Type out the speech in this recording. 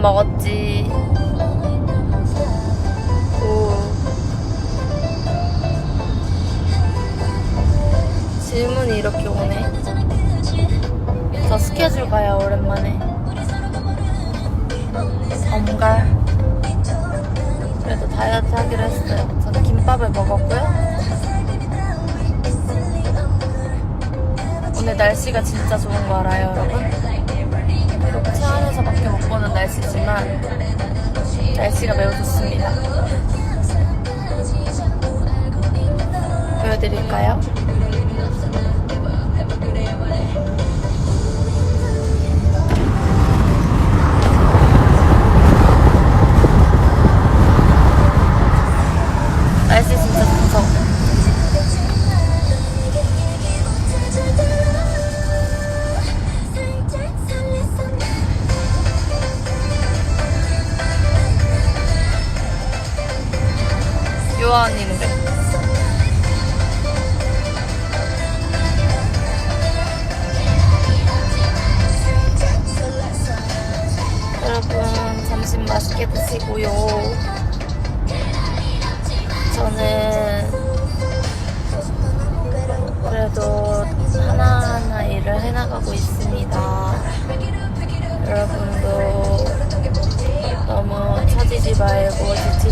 먹었지. 오. 질문이 이렇게 오네. 저 스케줄 가요, 오랜만에. 엄갈. 그래도 다이어트 하기로 했어요. 저는 김밥을 먹었고요. 오늘 날씨가 진짜 좋은 거 알아요, 여러분? 보는 날씨지만 날씨가 매우 좋습니다. 보여드릴까요? 노래. 여러분 점심 맛있게 드시고요. 저는 그래도 하나하나 일을 해나가고 있습니다. 여러분도 너무 처지지 말고 지치